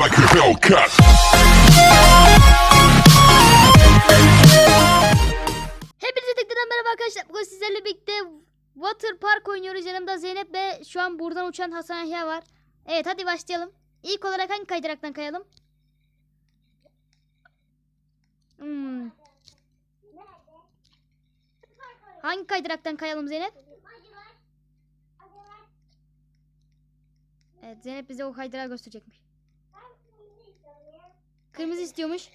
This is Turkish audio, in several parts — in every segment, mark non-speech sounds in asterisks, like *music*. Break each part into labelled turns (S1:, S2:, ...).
S1: like a Hellcat.
S2: Hepinize tekrardan merhaba arkadaşlar. Bugün sizlerle birlikte Water Park oynuyoruz. Yanımda Zeynep ve şu an buradan uçan Hasan Yahya var. Evet hadi başlayalım. İlk olarak hangi kaydıraktan kayalım? Hmm. Hangi kaydıraktan kayalım Zeynep? Evet Zeynep bize o kaydırağı gösterecekmiş. Kırmızı istiyormuş.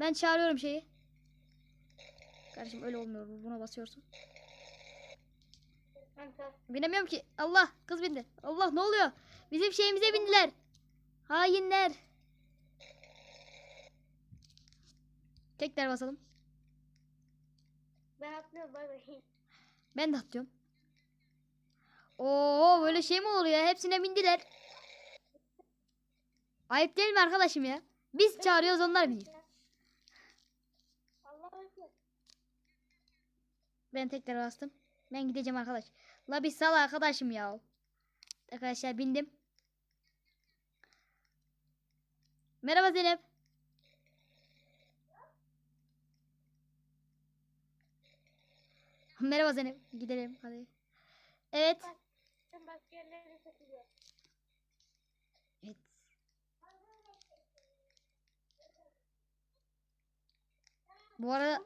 S2: Ben çağırıyorum şeyi. Kardeşim öyle olmuyor. Buna basıyorsun. Binemiyorum ki. Allah kız bindi. Allah ne oluyor? Bizim şeyimize bindiler. Hainler. Tekrar basalım.
S3: Ben atlıyorum bay bay.
S2: Ben de atlıyorum. Oo böyle şey mi olur ya? Hepsine bindiler. Ayıp değil mi arkadaşım ya? Biz çağırıyoruz onlar
S3: ekber.
S2: Ben tekrar bastım. Ben gideceğim arkadaş. La bir sal arkadaşım ya. Arkadaşlar bindim. Merhaba Zeynep. Merhaba Zeynep. Gidelim hadi. Evet.
S3: Ben başka yerlere satılıyor.
S2: Bu arada.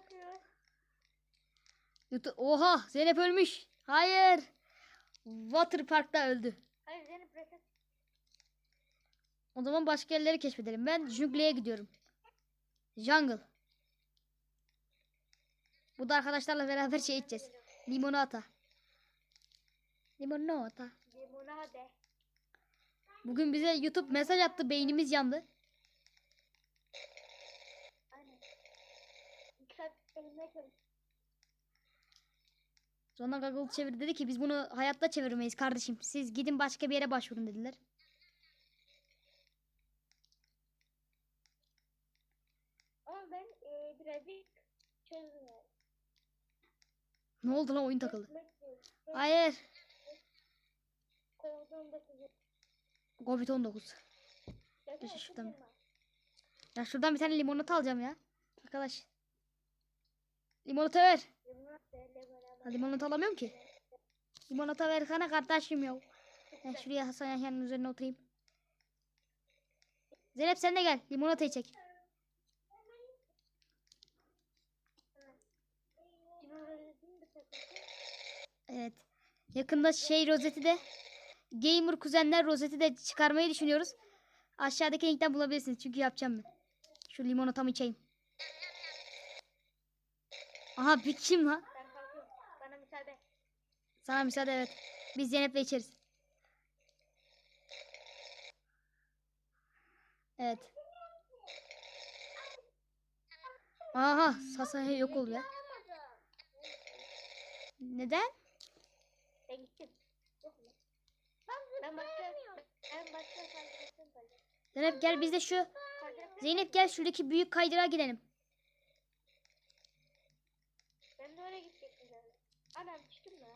S2: YouTube... Oha Zeynep ölmüş. Hayır. Water Park'ta öldü.
S3: Hayır Zeynep reset.
S2: O zaman başka yerleri keşfedelim. Ben Jungle'ye gidiyorum. Jungle. Bu da arkadaşlarla beraber şey içeceğiz. Limonata. Limonata.
S3: Limonade.
S2: Bugün bize YouTube mesaj attı. Beynimiz yandı. Sonra Google çevir dedi ki biz bunu hayatta çevirmeyiz kardeşim. Siz gidin başka bir yere başvurun dediler.
S3: Ama ben e, birazcık çözdüm.
S2: Ne oldu lan oyun takıldı. Hayır. Covid-19.
S3: Yakın
S2: Dur, şuradan. Ya şuradan bir tane limonata alacağım ya. Arkadaş. Limonata ver. Ha, limonata alamıyorum ki. Limonata ver sana kardeşim ya. Ben şuraya Hasan Yahya'nın üzerine oturayım. Zeynep sen de gel. Limonatayı çek. Evet. Yakında şey rozeti de Gamer kuzenler rozeti de çıkarmayı düşünüyoruz. Aşağıdaki linkten bulabilirsiniz. Çünkü yapacağım ben. Şu limonatamı içeyim. Aha bir kim lan?
S3: Ben kalkıyorum. Bana müsaade.
S2: Sana müsaade evet. Biz Zeynep'le içeriz. Evet. Aha Sasaya yok oluyor. Neden?
S3: Ben gittim. Ben başka ben başka.
S2: Zeynep gel biz de şu Zeynep gel şuradaki büyük kaydırağa gidelim.
S3: Ben de oraya gidecektim zaten. Anam çıktım ya.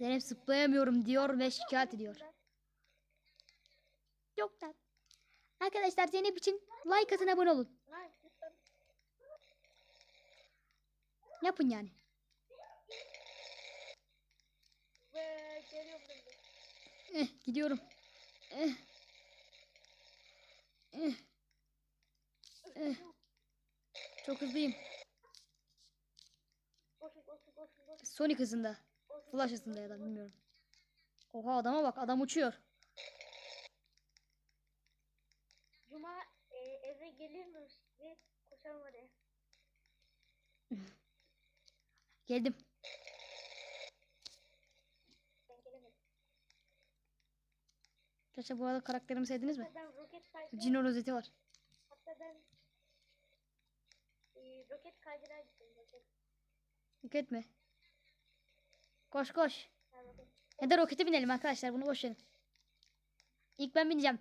S3: Ama
S2: zıplayamıyorum diyor ve şikayet ediyor. Yok lan. Arkadaşlar Zeynep için like atın abone olun. Yapın yani. Eh, gidiyorum. Eh. Eh. Eh. Çok hızlıyım. Sonic hızında. Flash hızında ya da bilmiyorum. Oha adama bak adam uçuyor.
S3: Cuma e, eve gelir mi ve koşalım hadi. *laughs*
S2: Geldim.
S3: Ben gelemedim.
S2: Gerçi bu arada karakterimi sevdiniz mi? Cino rozeti var.
S3: hatta ben roket kaydırağı gittim. Roket.
S2: Roket mi? Koş koş. Ya da rokete binelim arkadaşlar bunu boş verin. İlk ben bineceğim.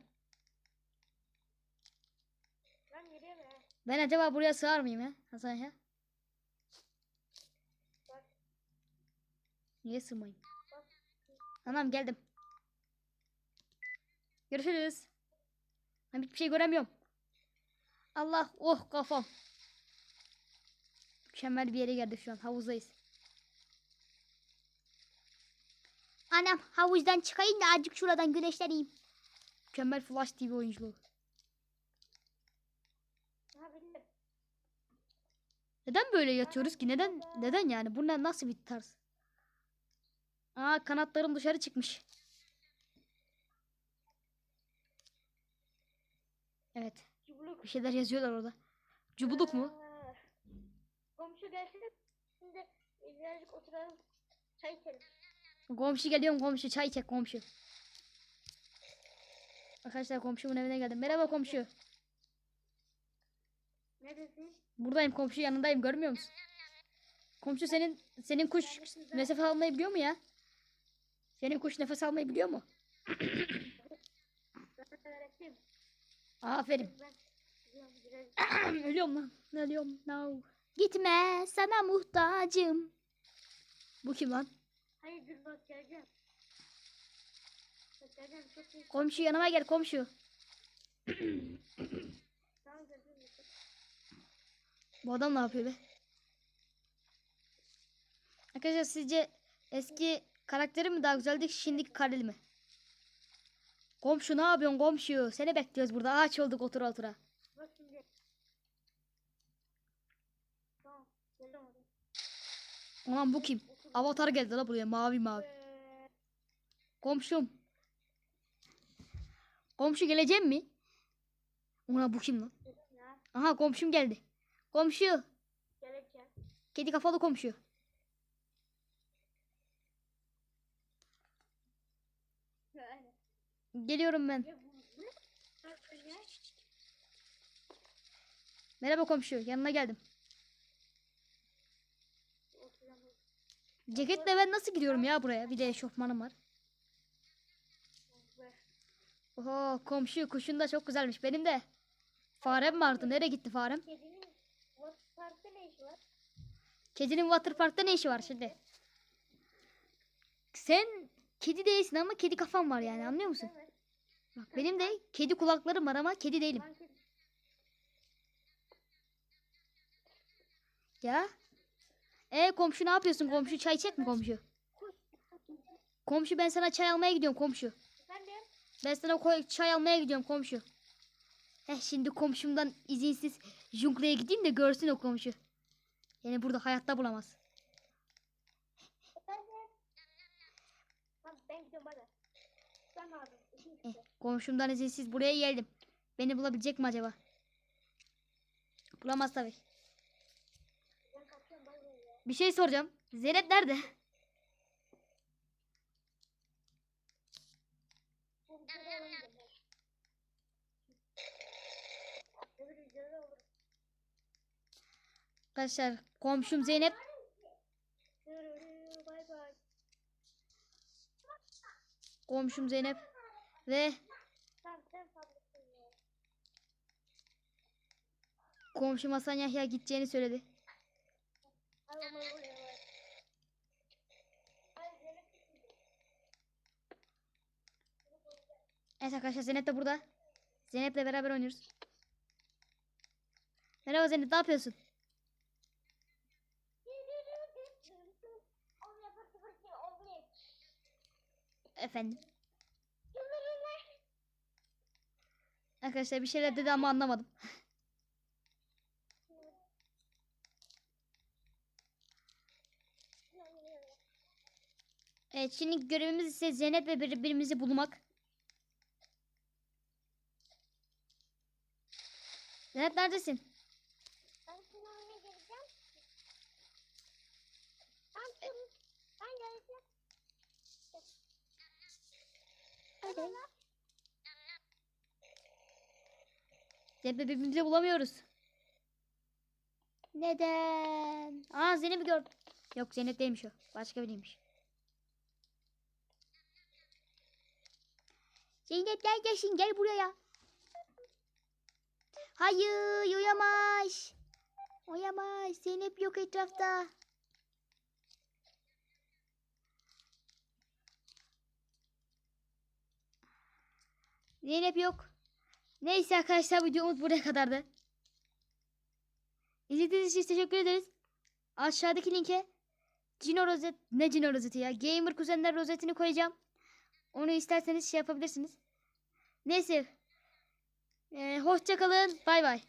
S3: Lan geliyor mu? ha?
S2: Ben acaba buraya sığar mıyım ya? Hasan ya.
S3: Bak.
S2: Niye sığmayayım? Tamam geldim. Görüşürüz. Ben hiçbir şey göremiyorum. Allah oh kafam. Mükemmel bir yere geldik şu an. Havuzdayız. Anam havuzdan çıkayım da azıcık şuradan güneşleneyim. Mükemmel Flash TV oyunculuğu. Neden böyle yatıyoruz ki? Neden? Neden yani? Bu ne, nasıl bir tarz? Aa kanatlarım dışarı çıkmış. Evet. Bir şeyler yazıyorlar orada. Cubuluk mu?
S3: Komşu gelsin. Şimdi birazcık oturalım. Çay içelim.
S2: Komşu geliyorum komşu. Çay çek komşu. Arkadaşlar komşumun evine geldim. Merhaba komşu.
S3: Neredesin?
S2: Buradayım komşu yanındayım görmüyor musun? Komşu senin senin kuş nefes almayı biliyor mu ya? Senin kuş nefes almayı biliyor mu? Aferin. *clears throat* Ölüyorum lan. Ölüyorum. No. Gitme sana muhtacım. Bu kim lan?
S3: Hayır dur bak geleceğim. Bak geleceğim çok iyi.
S2: Komşu yanıma gel komşu.
S3: Tamam geleceğim.
S2: Bu adam ne yapıyor be? Arkadaşlar sizce eski karakteri mi daha güzeldi şimdiki kareli mi? Komşu ne yapıyorsun komşu? Seni bekliyoruz burada. Ağaç olduk otura otura.
S3: Bak şimdi. Tamam. Geldim hadi.
S2: Ulan bu kim? Avatar geldi la buraya mavi mavi. Komşum. Komşu geleceğim mi? Ulan bu kim lan? Aha komşum geldi. Komşu.
S3: geleceğim.
S2: Kedi kafalı komşu. Geliyorum ben. Merhaba komşu. Yanına geldim. Ceketle ben nasıl gidiyorum ya buraya? Bir de eşofmanım var. Oho komşu kuşun da çok güzelmiş. Benim de farem vardı. Nereye gitti farem?
S3: Kedinin waterparkta ne işi var?
S2: Kedinin waterparkta ne işi var şimdi? Sen kedi değilsin ama kedi kafan var yani anlıyor musun? Bak benim de kedi kulaklarım var ama kedi değilim. Ya. E komşu ne yapıyorsun komşu? Çay çek mi komşu? Komşu ben sana çay almaya gidiyorum komşu. Ben sana çay almaya gidiyorum komşu. Heh şimdi komşumdan izinsiz junglaya gideyim de görsün o komşu. Yani burada hayatta bulamaz. Eh, komşumdan izinsiz buraya geldim. Beni bulabilecek mi acaba? Bulamaz tabii.
S3: Ben kaçıyorum bay bay ya.
S2: Bir şey soracağım. Zeynep nerede? Arkadaşlar komşum Zeynep komşum Zeynep ve komşum Hasan Yahya gideceğini söyledi.
S3: Hadi bay bay bay. Hadi Zeynep gitsin.
S2: Evet arkadaşlar Zeynep de burada. Zeynep'le beraber oynuyoruz. Merhaba Zeynep ne yapıyorsun? Efendim. Arkadaşlar bir şeyler dedi ama anlamadım. Evet şimdi görevimiz ise Zeynep ve birbirimizi bulmak. Zeynep neredesin?
S3: Ben oyuna gireceğim. Ben ben geleceğim. Hadi.
S2: Zeynep birbirimizi bulamıyoruz. Neden? Aa Zeynep'i gördüm. Yok Zeynep değilmiş o. Başka biriymiş. Zeynep neredesin? Gel buraya. Hayır uyamaz. Uyamaz. Zeynep yok etrafta. Zeynep yok. Neyse arkadaşlar videomuz buraya kadardı. İzlediğiniz için teşekkür ederiz. Aşağıdaki linke Cino rozet ne Cino rozeti ya Gamer kuzenler rozetini koyacağım. Onu isterseniz şey yapabilirsiniz. Neyse ee, hoşça kalın. Bay bay.